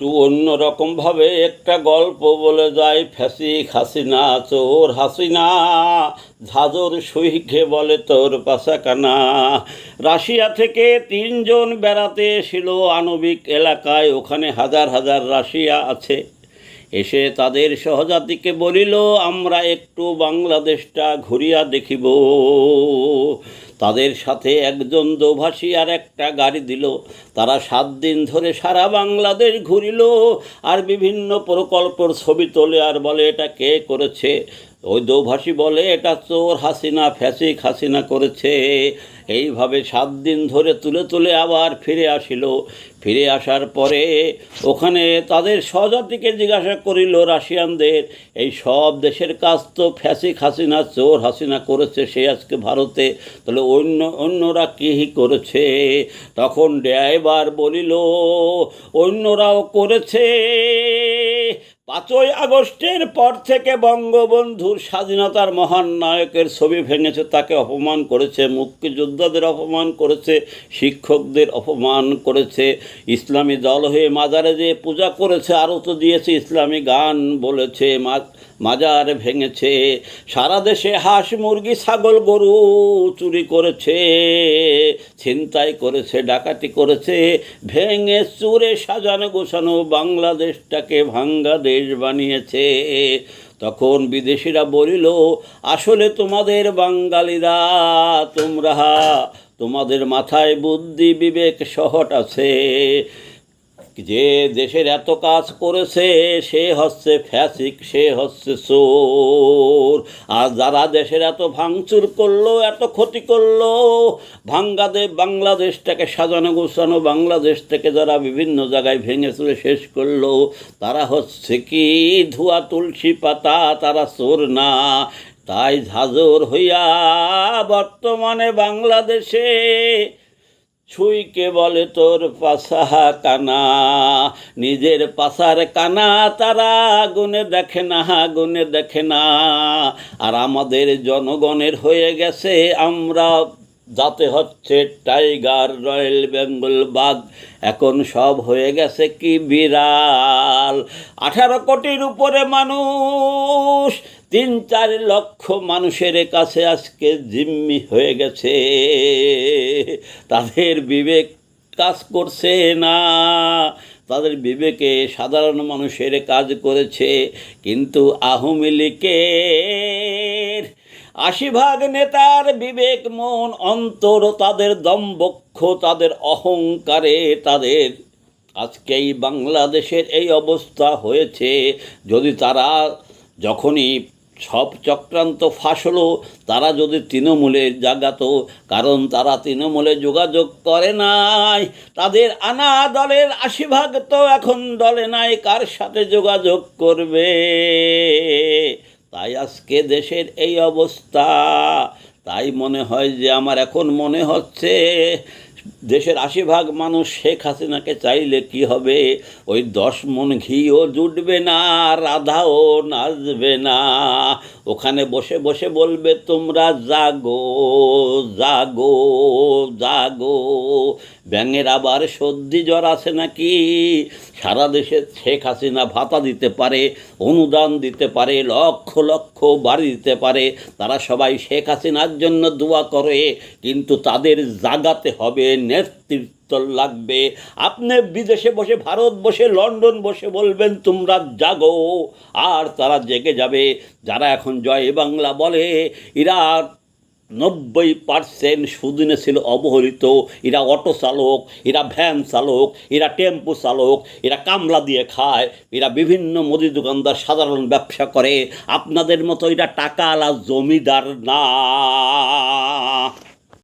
একটু অন্যরকমভাবে একটা গল্প বলে যায় ফ্যাসিক হাসিনা চোর হাসিনা ঝাজর সহিখে বলে তোর পাশাকানা রাশিয়া থেকে তিনজন বেড়াতে এসেছিল আণবিক এলাকায়, ওখানে হাজার হাজার রাশিয়া আছে। এসে তাদের সহজাতিকে বলিল, আমরা একটু বাংলাদেশটা ঘুরিয়া দেখিব। তাদের সাথে একজন দোভাষী আর একটা গাড়ি দিল। তারা সাত দিন ধরে সারা বাংলাদেশ ঘুরিল আর বিভিন্ন প্রকল্পর ছবি তোলে আর বলে, এটা কে করেছে? ওই দোভাষী বলে, এটা চোর হাসিনা, ফ্যাসিক হাসিনা করেছে। এইভাবে সাত দিন ধরে তুলে তুলে আবার ফিরে আসিল। ফিরে আসার পরে ওখানে তাদের স্বজাতিকে জিজ্ঞাসা করিল রাশিয়ানদের, এই সব দেশের কাজ তো ফ্যাসিক হাসিনা, চোর হাসিনা করেছে, সে আজকে ভারতে, তাহলে অন্য, অন্যরা কী করেছে? তখন ড্রাইভার বলিল, অন্যরাও করেছে। পাঁচই আগস্টের পর থেকে বঙ্গবন্ধুর স্বাধীনতার মহান নায়কের ছবি ভেঙেছে, তাকে অপমান করেছে, মুক্তিযোদ্ধাদের অপমান করেছে, শিক্ষকদের অপমান করেছে, ইসলামী দল হয়ে মাজারে যে পূজা করেছে, আরও তো দিয়েছে ইসলামী গান বলেছে মাজার ভেঙেছে, সারা দেশে হাঁস, মুরগি, ছাগল, গরু চুরি করেছে, ছিনতাই করেছে, ডাকাতি করেছে, ভেঙে চুরে সাজানো গোছানো বাংলাদেশটাকে ভাঙ্গা দেশ বানিয়েছে। তখন বিদেশিরা বলিল আসলে তোমাদের বাঙালিরা তোমরা তোমাদের মাথায় বুদ্ধি বিবেক শহট আছে। যে দেশের এত কাজ করেছে, সে হচ্ছে ফ্যাসিক, সে হচ্ছে চোর। আর যারা দেশের এত ভাঙচুর করল, এত ক্ষতি করল ভাঙ্গা ভাঙ্গাদে বাংলাদেশটাকে সাজানো গোছানো, বাংলাদেশ থেকে যারা বিভিন্ন জায়গায় ভেঙে চুরে শেষ করল, তারা হচ্ছে কি ধোয়া তুলসী পাতা, তারা চোর না। তাই ঝাজর হইয়া বর্তমানে বাংলাদেশে ছুইকে বলে তোর পাশা কানা? নিজের পাশার কানা তারা গুনে দেখে না, গুনে দেখে না। আর আমাদের জনগণের হয়ে গেছে আমরা, যাতে হচ্ছে টাইগার, রয়্যাল বেঙ্গল বাঘ এখন সব হয়ে গেছে কি বিড়াল? আঠারো কোটির উপরে মানুষ তিন চার লক্ষ মানুষের কাছে আজকে জিম্মি হয়ে গেছে। তাদের বিবেক কাজ করছে না। তাদের বিবেকে সাধারণ মানুষের কাজ করেছে। কিন্তু আওয়ামী লীগের আশি ভাগ নেতার বিবেক, মন, অন্তর, তাদের দম্বক্ষ, তাদের অহংকারে তাদের আজকে এই বাংলাদেশের এই অবস্থা হয়েছে। যদি তারা যখনই সব চক্রান্ত ফাঁস হলো। তারা যদি তৃণমূলে জাগাত, কারণ তারা তৃণমূলে যোগাযোগ করে নাই। তাদের আনা দলের আশীর্ভাগ তো এখন দলে নাই, কার সাথে যোগাযোগ করবে? তাই আজকে দেশের এই অবস্থা। তাই মনে হয় যে আমার এখন মনে হচ্ছে দেশের আশি ভাগ মানুষ শেখ হাসিনাকে চাইলে কি হবে? ওই দশ মন ঘিও জুটবে না, রাধাও নাচবে না। ওখানে বসে বসে বলবে, তোমরা জাগো জাগো জাগো। ব্যাঙের আবার সর্দি জ্বর আছে নাকি? সারা দেশে শেখ হাসিনা ভাতা দিতে পারে, অনুদান দিতে পারে, লক্ষ লক্ষ বাড়ি দিতে পারে। তারা সবাই শেখ হাসিনার জন্য দোয়া করে, কিন্তু তাদের জাগাতে হবে নেতৃত্ব লাগবে। আপনি বিদেশে বসে, ভারত বসে, লন্ডন বসে বলবেন, তোমরা জাগো। আর তারা জেগে যাবে। যারা এখন জয় বাংলা বলে এরা নব্বই পার্সেন্ট সুদিনে ছিল অবহেলিত। এরা অটো চালক, এরা ভ্যান চালক, এরা টেম্পো চালক, এরা কামলা দিয়ে খায়, এরা বিভিন্ন মুদি দোকানদার সাধারণ ব্যবসা করে। আপনাদের মতো এরা টাকা আলা জমিদার না।